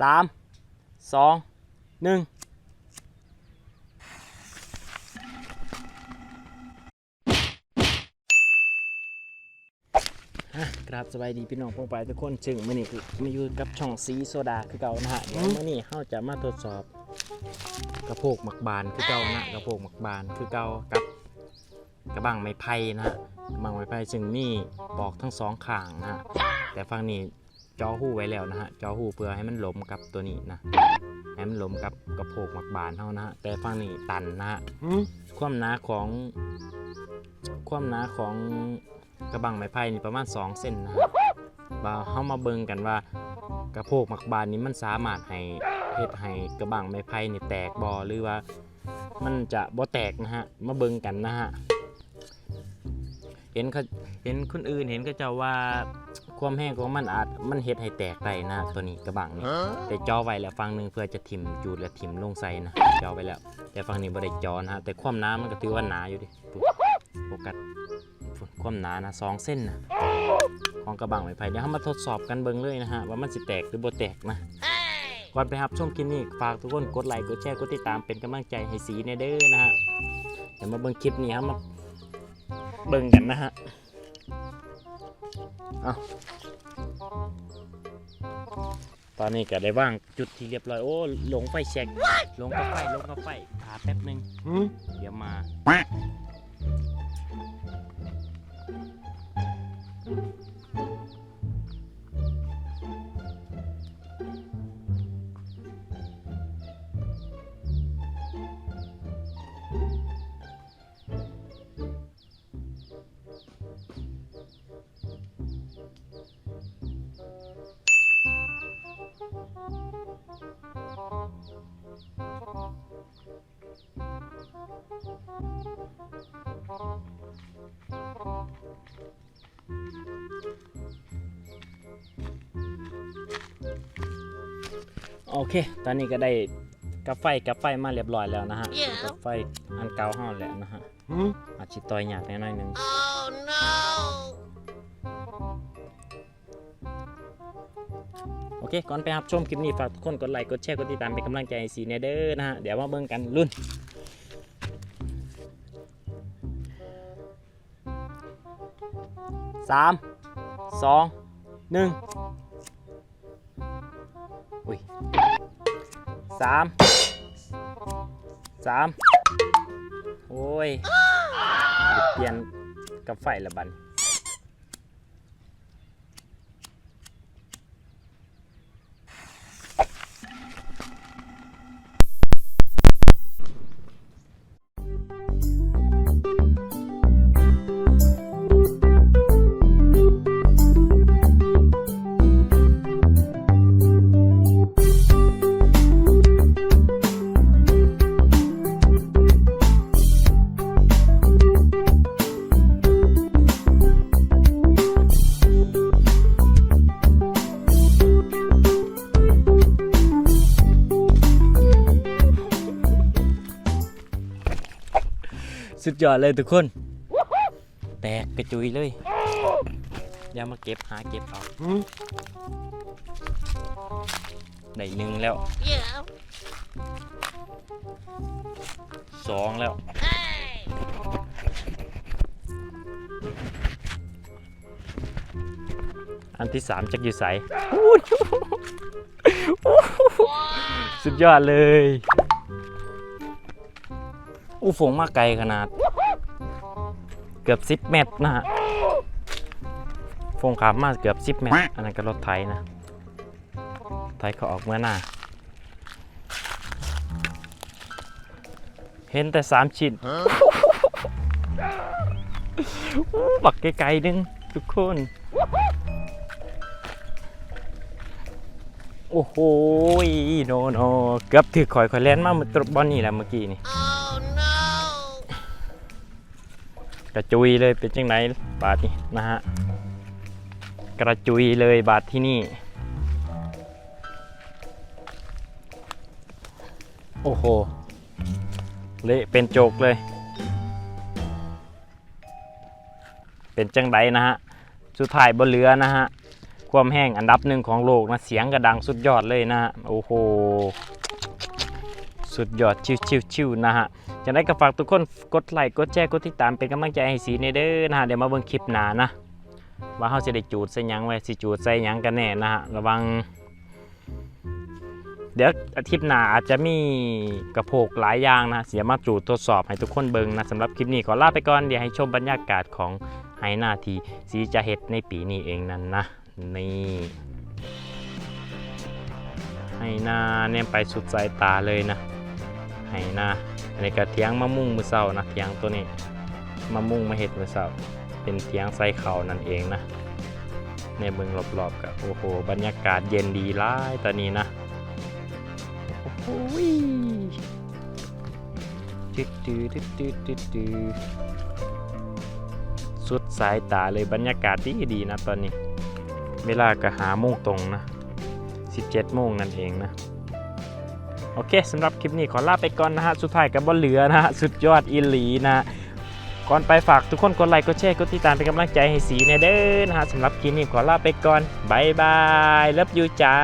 สามสองหนึ่งอะกราบสบายดีพี่น้องพวกไปทุกคนซึ่งมื่อนี้คือมาอยู่กับช่องสีโซดาคือเก่านะฮะเดี๋ยวมื่อนี้เราจะมาทดสอบ กระโปกหมักบานคือเก่านะกระโปกหมักบานคือเก่ากับกระบังไม้ไผ่นะฮะกระบังไม้ไผ่ซึ่งมีปอกทั้งสองข้างนะฮะแต่ฝั่งนี้ จอหูไว้แล้วนะฮะจอหูเพื่อให้มันหลมกับตัวนี้นะให้มันหลมกับกระโปกหมักบานเท่านะฮะแต่ฝั่งนี้ตันนะฮะความหนาของความหนาของกระบังไม้ไผ่นี่ประมาณ 2 เส้นนะครับว่าเฮามาเบิ่งกันว่ากระโพกหมักบานนี้มันสามารถให้เฮ็ดให้กระบังไม้ไผ่นี่แตกบ่หรือว่า มันจะบ่แตกนะฮะมาเบิ่งกันนะฮะเห็นเขาเห็นคนอื่นเห็นก็เจ้าว่า ความแห้งของมันอาจมันเฮ็ดให้แตกได้นะตัวนี้กระบังนี่แต่จ่อไว้แล้วฝั่งหนึงเพื่อจะถิ่มจูดและถิ่มลงใส่นะจ่อไว้แล้ว แต่ฝั่งนี้บริจอนะฮะแต่ความหน้ามันก็ถือว่าหนาอยู่ดิปุ๊บโฟกัสฝุ่นความหนานะสองเส้นนะของกระบังไม้ไผ่เดี๋ยวเรามาทดสอบกันเบิ่งเลยนะฮะว่ามันสิแตกหรือบ่แตกนะก่อนไปรับชมคลิปนี้ฝากทุกคนกดไลค์กดแชร์กดติดตามเป็นกำลังใจให้สีเนเด้อนะฮะเดี๋ยวมาเบิ่งคลิปนี้ครับมาเบิ่งกันนะฮะ เอาตอนนี้ก็ได้ว่างจุดที่เรียบร้อย โอ้หลงไฟแช็กลงกับไฟลงกับไฟหาแป๊บหนึ่งเดี๋ยวมา โอเค ตอนนี้ก็ได้กับไฟกับไฟมาเรียบร้อยแล้วนะฮะ กับไฟอันเก่าห้าแล้วนะฮะอาจจิตอยหยาดแน่น้อยหนึง Oh no! โอเคก่อนไปรับชมคลิปนี้ฝากทุกคนกดไลค์กดแชร์กดติดตามเป็นกำลังใจให้สีเนเดอร์นะฮะเดี๋ยวมาเบิ่งกันรุ่นสามสองหนึ่งอุ้ยสามสามโอ้ยเปลี่ยนกับไฟละบัน สุดยอดเลยทุกคน แตกกระจุยเลยเดี๋ยวมาเก็บหาเก็บเอาได้หนึ่งแล้วสองแล้วอันที่สามจักอยู่ใสสุดยอดเลย อู้ฝงมาไกลขนาด เกือบ 10 เมตรนะฮะฟงขับมาเกือบ 10 เมตร อันนั้นก็รถไถนะ ไถเขาออกเมื่อหน้า เห็นแต่ 3 ชิ้นบักไกลๆนึง ทุกคน โอ้โหโนโนเกือบถือข่อยข่อยแลนมาเมื่อตรบอลนี่แหละเมื่อกี้นี่ Oh no! กระจุยเลยเป็นจังไหนบาทนี้นะฮะกระจุยเลยบาทที่นี่ โอ้โห เละเป็นโจกเลย เป็นจังไดนะฮะ สุดท้ายบนเรือนะฮะ ความแห้งอันดับหนึ่งของโลกนะ เสียงกระดังสุดยอดเลยนะฮะ โอ้โห สุดยอดชิวๆๆนะฮะจะได้ก็ฝากทุกคนกดไลค์กดแชร์กดติดตามเป็นกำลังใจให้สีในเด้อนะฮะเดี๋ยวมาเบิ่งคลิปหน้านะว่าเขาจะได้จูดใส่ยังไว้สิจูดใส่ยังกันแน่นะฮะระวัง เดี๋ยวอาทิตย์หน้าอาจจะมีกระโปกหลายอย่างนะเสียมาจูดทดสอบให้ทุกคนเบิ่งนะสำหรับคลิปนี้ขอลาไปก่อนเดี๋ยวให้ชมบรรยากาศของไหหน้าทีสีจะเฮ็ดในปีนี้เองนั่นนะนี่ไหหน้าเนี่ยไปสุดสายตาเลยนะ ไหหน้าอันนี้ก็เทียงมะมุ่งมือเศร้านะเทียงตัวนี้มะมุ่งมาเห็ดมือเศร้าเป็นเทียงไส้เขานั่นเองนะในเมืองรอบๆกับโอ้โหบรรยากาศเย็นดีร้ายตอนนี้นะโอ้โหตึ๊ดตึ๊ดตึ๊ดตึ๊ดตึ๊ดสุดสายตาเลยบรรยากาศดีดีนะตอนนี้ เวลาก็หาโมงตรงนะ 17โมงนั่นเองนะ โอเคสำหรับคลิปนี้ขอลาไปก่อนนะฮะ สุดท้ายกับบอลเหลือนะฮะ สุดยอดอีหลีนะ ก่อนไปฝากทุกคนกดไลค์ กดแชร์ กดติดตามเป็นกำลังใจให้สีในเด้อนะฮะสำหรับคลิปนี้ขอลาไปก่อนบายบายเลิฟยูจ้า